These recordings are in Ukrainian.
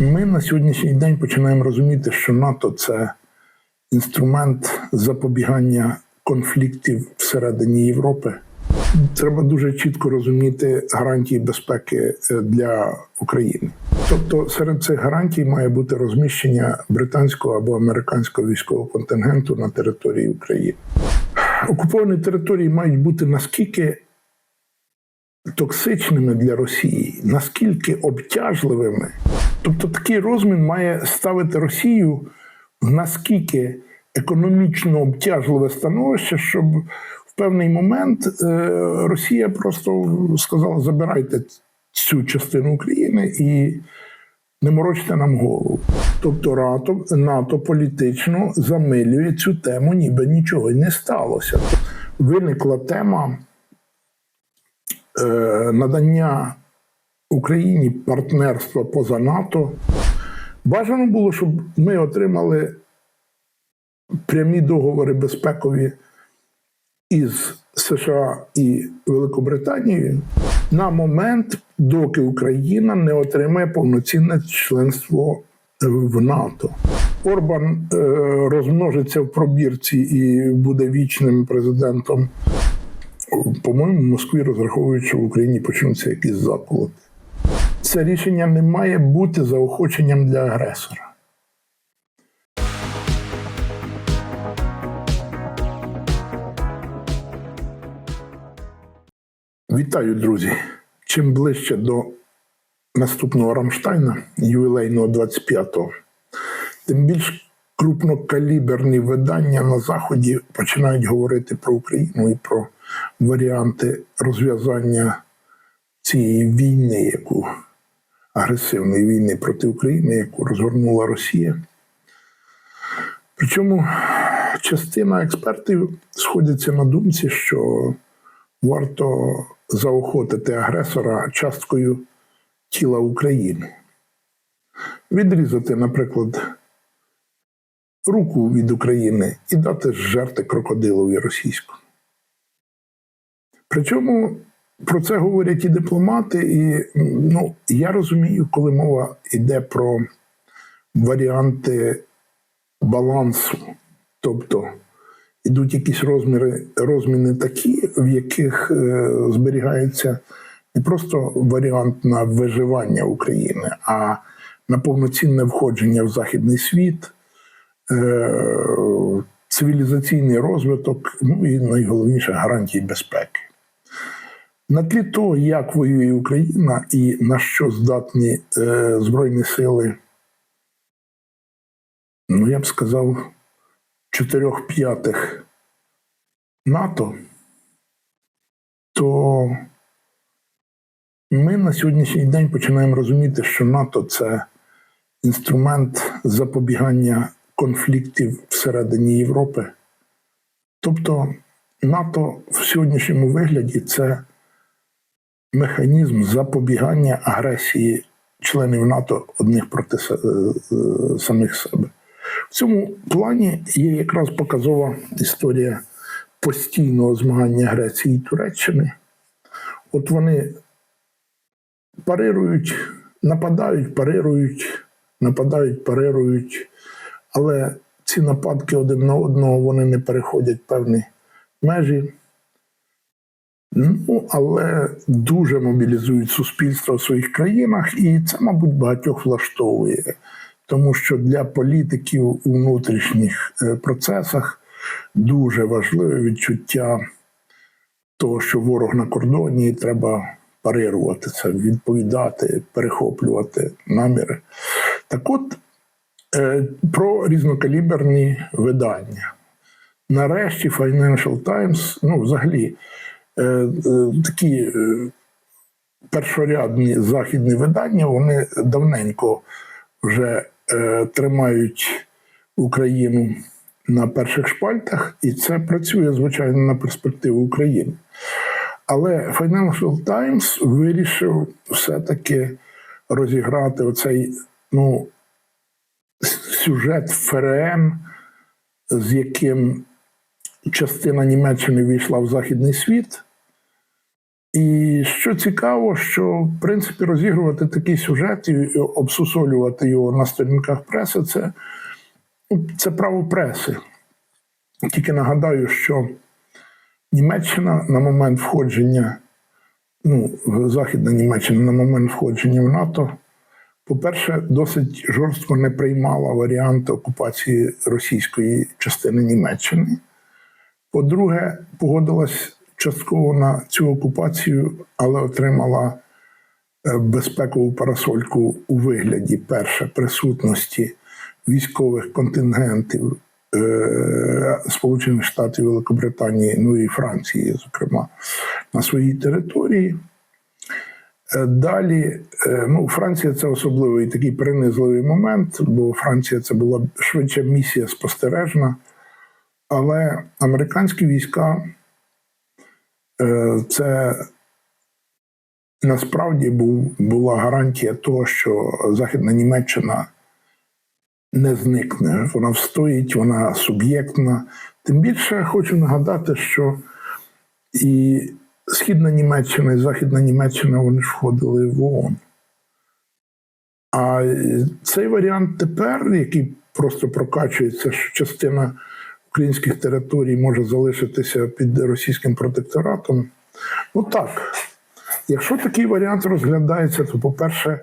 Ми на сьогоднішній день починаємо розуміти, що НАТО це інструмент запобігання конфліктів всередині Європи. Треба дуже чітко розуміти гарантії безпеки е, для України. Тобто серед цих гарантій має бути розміщення британського або американського військового контингенту на території України. Окуповані території мають бути наскільки токсичними для Росії, наскільки обтяжливими. Тобто такий розмін має ставити Росію в наскільки економічно обтяжливе становище, щоб в певний момент е, Росія просто сказала: забирайте цю частину України і не морочте нам голову. Тобто НАТО, НАТО політично замилює цю тему, ніби нічого й не сталося. Виникла тема е, надання Україні партнерства поза НАТО. Бажано було, щоб ми отримали прямі договори безпекові із США і Великобританією на момент, доки Україна не отримає повноцінне членство в НАТО. Орбан е, розмножиться в пробірці і буде вічним президентом. По-моєму, в Москві розраховують, що в Україні почнуться якісь заколоти. Це рішення не має бути заохоченням для агресора. Вітаю, друзі! Чим ближче до наступного Рамштайна, ювілейного 25-го, тим більш крупнокаліберні видання на Заході починають говорити про Україну і про варіанти розв'язання цієї війни, яку агресивної війни проти України, яку розгорнула Росія. Причому частина експертів сходяться на думці, що варто заохотити агресора часткою тіла України. Відрізати, наприклад, руку від України і дати жерти крокодилові російську. Причому про це говорять і дипломати, і ну, я розумію, коли мова йде про варіанти балансу. Тобто йдуть якісь розміри, розміни такі, в яких е, зберігається не просто варіант на виживання України, а на повноцінне входження в західний світ, е, цивілізаційний розвиток, ну і найголовніше гарантії безпеки. На тлі того, як воює Україна і на що здатні е, Збройні сили, ну я б сказав, чотирьох п'ятих НАТО, то ми на сьогоднішній день починаємо розуміти, що НАТО це інструмент запобігання конфліктів всередині Європи. Тобто НАТО в сьогоднішньому вигляді це механізм запобігання агресії членів НАТО одних проти е, самих себе. В цьому плані є якраз показова історія постійного змагання Греції і Туреччини. От вони парирують, нападають, парирують, нападають, парирують, але ці нападки один на одного вони не переходять певні межі. Ну, але дуже мобілізують суспільство в своїх країнах, і це, мабуть, багатьох влаштовує. Тому що для політиків у внутрішніх е, процесах дуже важливе відчуття того, що ворог на кордоні, і треба парирувати це, відповідати, перехоплювати наміри. Так от е, про різнокаліберні видання. Нарешті Financial Times, ну, взагалі, такі е, першорядні західні видання, вони давненько вже е, тримають Україну на перших шпальтах, і це працює, звичайно, на перспективу України. Але Financial Times вирішив все-таки розіграти оцей ну, сюжет ФРН, з яким частина Німеччини війшла в Західний світ. І що цікаво, що в принципі розігрувати такий сюжет і обсусолювати його на сторінках преси це, це право преси. Тільки нагадаю, що Німеччина на момент входження, ну, Західна Німеччина на момент входження в НАТО, по-перше, досить жорстко не приймала варіанти окупації російської частини Німеччини. По-друге, погодилась частково на цю окупацію, але отримала е, безпекову парасольку у вигляді перше присутності військових контингентів е, Сполучених Штатів, Великобританії, ну і Франції, зокрема, на своїй території. Е, Далі, ну, Франція це особливий такий принизливий момент, бо Франція це була швидше місія спостережна. Але американські війська це насправді був, була гарантія того, що Західна Німеччина не зникне. Вона встоїть, вона суб'єктна. Тим більше хочу нагадати, що і Східна Німеччина і Західна Німеччина вони ж входили в ООН. А цей варіант тепер, який просто прокачується, що частина українських територій може залишитися під російським протекторатом. Ну так, якщо такий варіант розглядається, то, по-перше,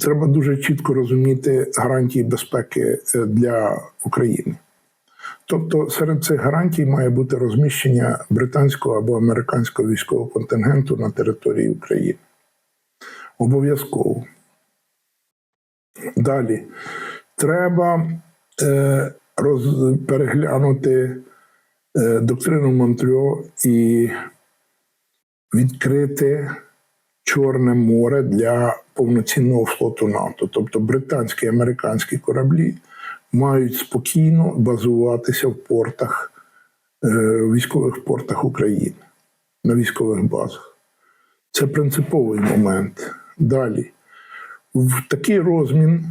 треба дуже чітко розуміти гарантії безпеки е, для України. Тобто серед цих гарантій має бути розміщення британського або американського військового контингенту на території України. Обов'язково. Далі. Треба е, роз, переглянути е, доктрину Монтрьо і відкрити Чорне море для повноцінного флоту НАТО. Тобто британські і американські кораблі мають спокійно базуватися в портах, е, військових портах України, на військових базах. Це принциповий момент. Далі. В такий розмін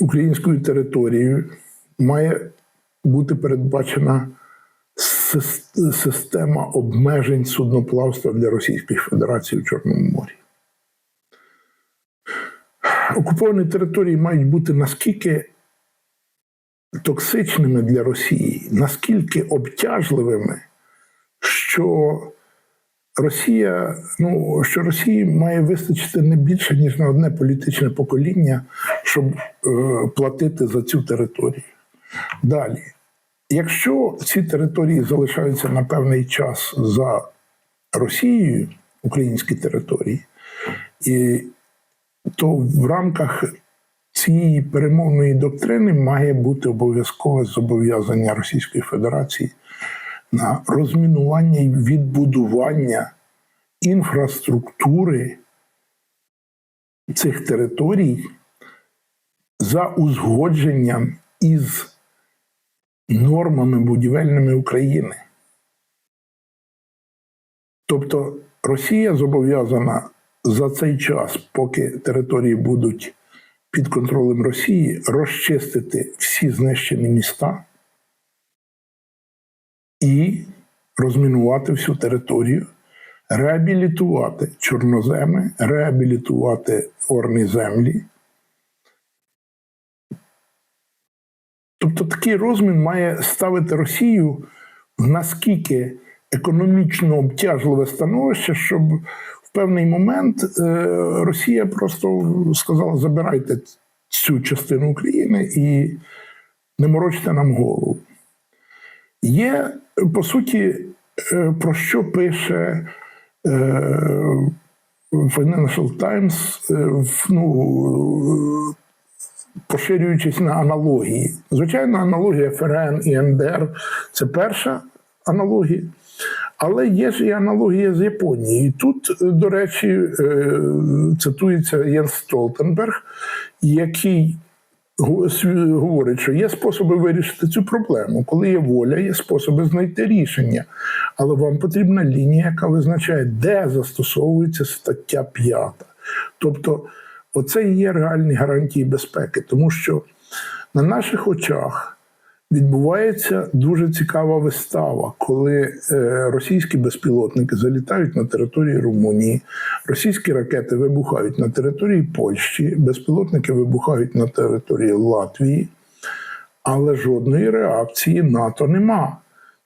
українською територією має бути передбачена система обмежень судноплавства для Російської Федерації в Чорному морі. Окуповані території мають бути наскільки токсичними для Росії, наскільки обтяжливими, що Росія, ну що Росії має вистачити не більше ніж на одне політичне покоління, щоб е, платити за цю територію. Далі, якщо ці території залишаються на певний час за Росією, українські території, і, то в рамках цієї перемовної доктрини має бути обов'язкове зобов'язання Російської Федерації на розмінування і відбудування інфраструктури цих територій за узгодженням із нормами будівельними України. Тобто Росія зобов'язана за цей час, поки території будуть під контролем Росії, розчистити всі знищені міста і розмінувати всю територію, реабілітувати чорноземи, реабілітувати орні землі. Тобто такий розмін має ставити Росію в наскільки економічно обтяжливе становище, щоб в певний момент е, Росія просто сказала: забирайте цю частину України і не морочте нам голову. Є, по суті, е, про що пише е, Financial Times, ну, поширюючись на аналогії. Звичайно, аналогія ФРН і НДР це перша аналогія. Але є ж і аналогія з Японією. Тут, е, до речі, е, цитується Єнс Столтенберг, який говорить, що є способи вирішити цю проблему. Коли є воля, є способи знайти рішення. Але вам потрібна лінія, яка визначає, де застосовується стаття 5. Тобто, оце і є реальні гарантії безпеки, тому що на наших очах відбувається дуже цікава вистава, коли е, російські безпілотники залітають на територію Румунії, російські ракети вибухають на території Польщі, безпілотники вибухають на території Латвії, але жодної реакції НАТО нема.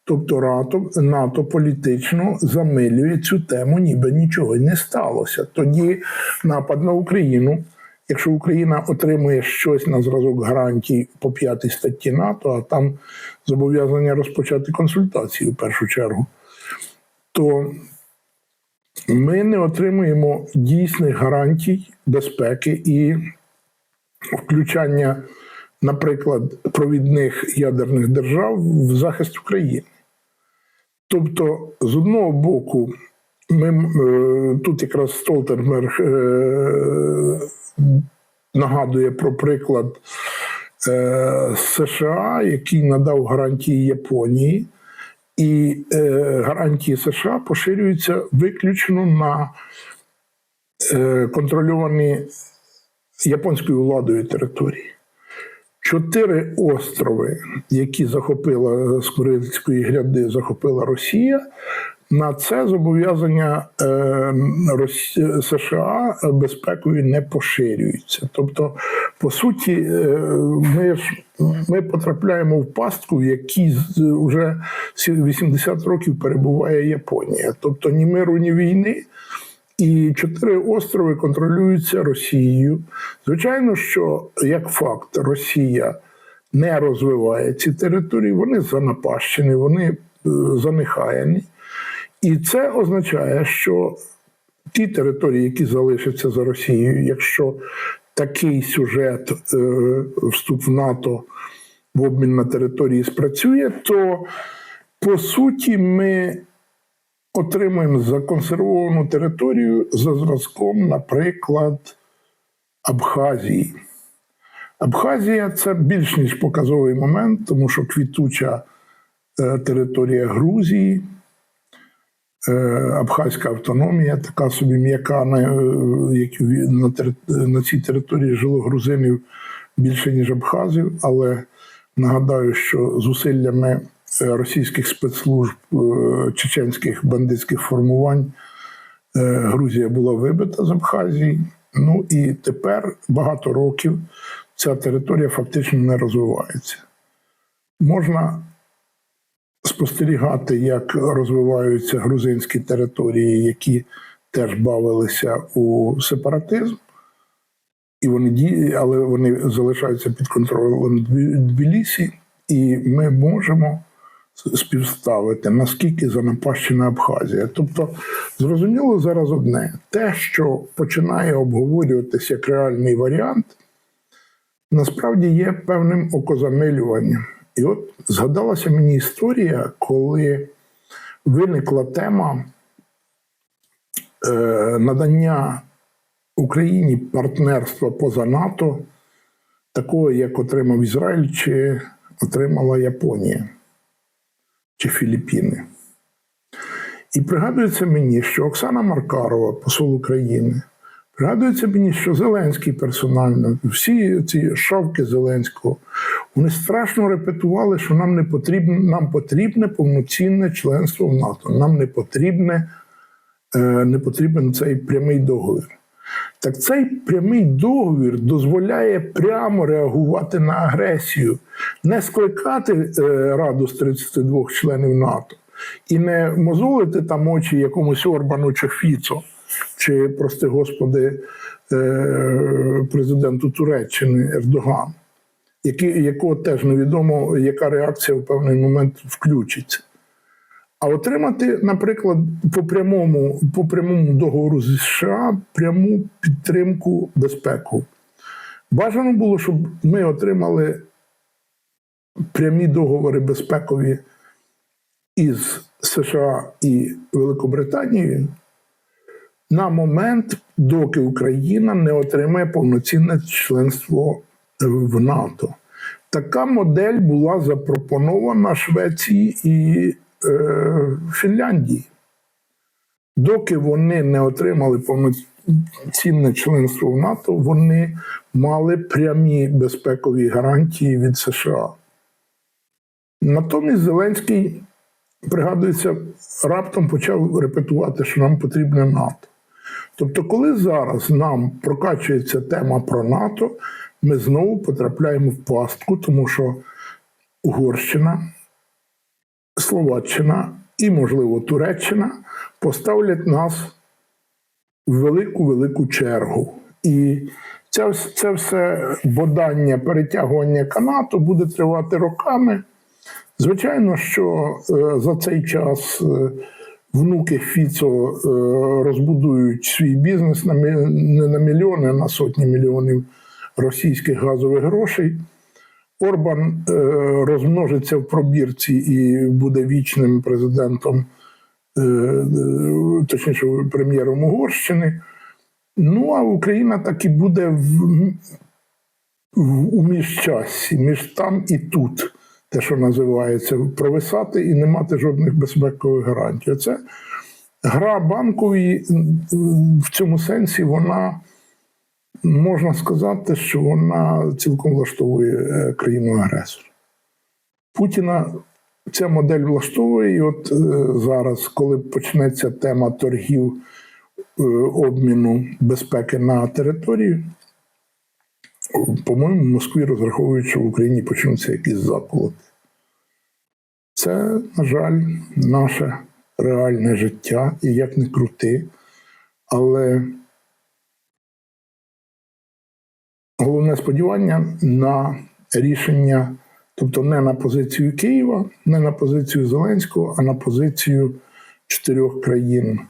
Тобто НАТО, НАТО політично замилює цю тему, ніби нічого й не сталося. Тоді напад на Україну. Якщо Україна отримує щось на зразок гарантій по п'ятій статті НАТО, а там зобов'язання розпочати консультації в першу чергу, то ми не отримуємо дійсних гарантій безпеки і включання, наприклад, провідних ядерних держав в захист України. Тобто, з одного боку, ми е, тут якраз Столтерберг е, нагадує про приклад е, США, який надав гарантії Японії, і гарантії США поширюються виключно на контрольовані японською владою території. Чотири острови, які захопила з Курильської гряди, захопила Росія. На це зобов'язання е, США безпекові не поширюються. Тобто, по суті, е, ми ж ми потрапляємо в пастку, в якій вже 80 років перебуває Японія. Тобто ні миру, ні війни. І чотири острови контролюються Росією. Звичайно, що як факт, Росія не розвиває ці території, вони занапащені, вони е, занехаяні. І це означає, що ті території, які залишаться за Росією, якщо такий сюжет е, вступ в НАТО в обмін на території спрацює, то по суті ми отримуємо законсервовану територію за зразком, наприклад, Абхазії. Абхазія це більш ніж показовий момент, тому що квітуча е, територія Грузії, е, Абхазька автономія, така собі м'яка, на, е, на, цій території жило грузинів більше, ніж абхазів, але нагадаю, що зусиллями російських спецслужб е, чеченських бандитських формувань е, Грузія була вибита з Абхазії. Ну і тепер багато років ця територія фактично не розвивається. Можна спостерігати, як розвиваються грузинські території, які теж бавилися у сепаратизм, і вони ді- але вони залишаються під контролем Тбілісі, і ми можемо співставити, наскільки занапащена Абхазія. Тобто, зрозуміло зараз одне: те, що починає обговорюватися як реальний варіант, насправді є певним окозамилюванням. І от згадалася мені історія, коли виникла тема е, надання Україні партнерства поза НАТО, такого, як отримав Ізраїль чи отримала Японія чи Філіппіни. І пригадується мені, що Оксана Маркарова, посол України, пригадується мені, що Зеленський персонально, всі ці шавки Зеленського, вони страшно репетували, що нам не потрібно, нам потрібне повноцінне членство в НАТО. Нам не потрібне, е, не потрібен цей прямий договір. Так цей прямий договір дозволяє прямо реагувати на агресію, не скликати е, Раду з 32 членів НАТО і не мозолити там очі якомусь Орбану чи Фіцо, чи, прости господи, е, президенту Туреччини Ердогану, якого теж невідомо, яка реакція в певний момент включиться. А отримати, наприклад, по прямому, по прямому договору з США пряму підтримку безпеку. Бажано було, щоб ми отримали прямі договори безпекові із США і Великобританією на момент, доки Україна не отримає повноцінне членство в НАТО. Така модель була запропонована Швеції і е, Фінляндії. Доки вони не отримали повноцінне членство в НАТО, вони мали прямі безпекові гарантії від США. Натомість Зеленський, пригадується, раптом почав репетувати, що нам потрібне НАТО. Тобто, коли зараз нам прокачується тема про НАТО, ми знову потрапляємо в пастку, тому що Угорщина, Словаччина і, можливо, Туреччина поставлять нас в велику велику чергу. І це, це все бодання, перетягування канату буде тривати роками. Звичайно, що е, за цей час е, внуки Фіцо е, розбудують свій бізнес не на мільйони, а на сотні мільйонів російських газових грошей. Орбан розмножиться в пробірці і буде вічним президентом, точніше, прем'єром Угорщини. Ну, а Україна так і буде в, в, у міжчасі, між там і тут, те, що називається, провисати і не мати жодних безпекових гарантій. Це гра банкової м, в цьому сенсі вона можна сказати, що вона цілком влаштовує е, країну-агресора. Путіна ця модель влаштовує, і от е, зараз, коли почнеться тема торгів е, обміну безпеки на території, по-моєму, в Москві розраховують, що в Україні почнуться якісь заколоти. Це, на жаль, наше реальне життя, і як не крути, але головне сподівання на рішення, тобто не на позицію Києва, не на позицію Зеленського, а на позицію чотирьох країн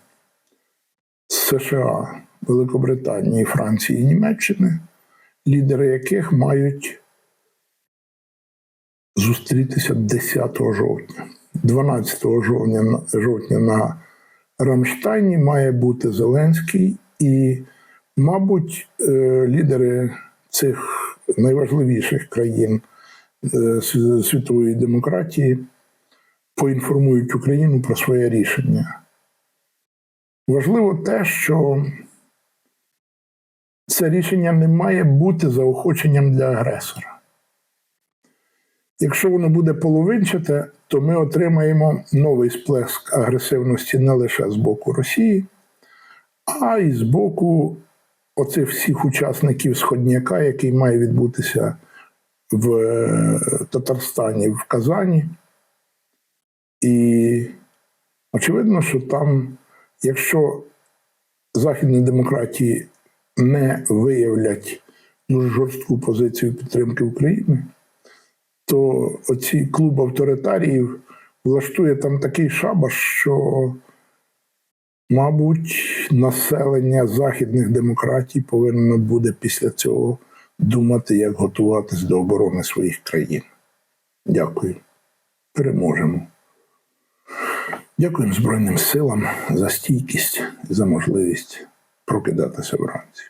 США, Великобританії, Франції і Німеччини, лідери яких мають зустрітися 10 жовтня. 12 жовтня, жовтня на Рамштайні має бути Зеленський і, мабуть, е, лідери цих найважливіших країн е, світової демократії поінформують Україну про своє рішення. Важливо те, що це рішення не має бути заохоченням для агресора. Якщо воно буде половинчате, то ми отримаємо новий сплеск агресивності не лише з боку Росії, а й з боку оцих всіх учасників Сходняка, який має відбутися в е, Татарстані, в Казані. І очевидно, що там, якщо західні демократії не виявлять дуже жорстку позицію підтримки України, то оці клуб авторитаріїв влаштує там такий шабаш, що, мабуть, населення західних демократій повинно буде після цього думати, як готуватись до оборони своїх країн. Дякую. Переможемо. Дякуємо Збройним силам за стійкість за можливість прокидатися вранці.